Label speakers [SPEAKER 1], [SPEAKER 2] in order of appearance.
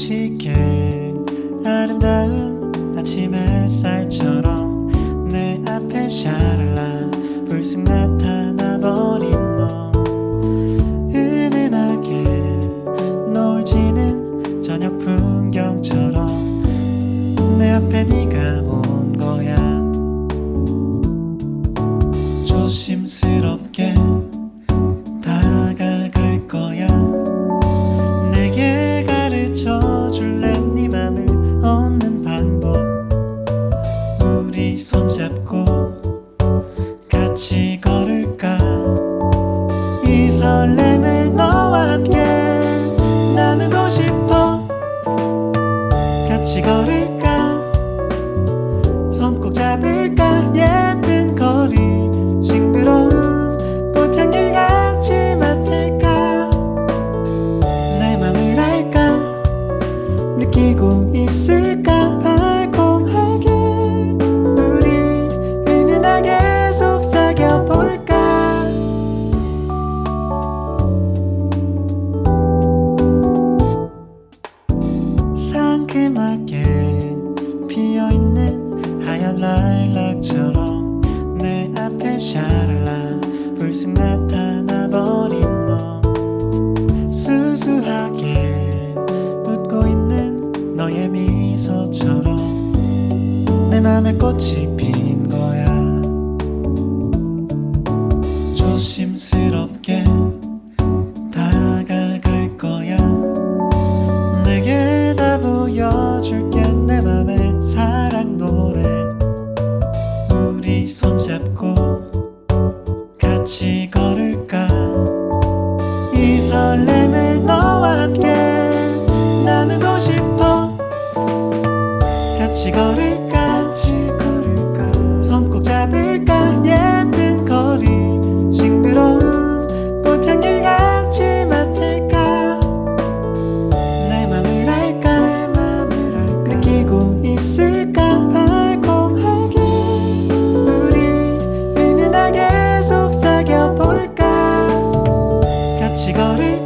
[SPEAKER 1] 쉽게 아름다운 아침 햇살처럼 내 앞에 샤랄라 불쑥 나타나 버린 너 은은하게 놀지는 저녁 풍경처럼 내 앞에 네가 온 거야. 조심스럽게 손꼭 잡을까? 예쁜 거리. 싱그러운 꽃향기 같이 맡을까? 내 맘을 알까? 느끼고 있을까? 달콤하게 우리 은은하게 속삭여 볼까? 상큼하게 피어있는 하얀 라일락처럼 내 앞에 샤랄라 불쑥 나타나 버린 너 수수하게 웃고 있는 너의 미소처럼 내 맘에 꽃이 핀 손잡고 같이 걸을까? 이 설렘을 너와 함께 나누고 싶어? 같이 걸을까? 시간을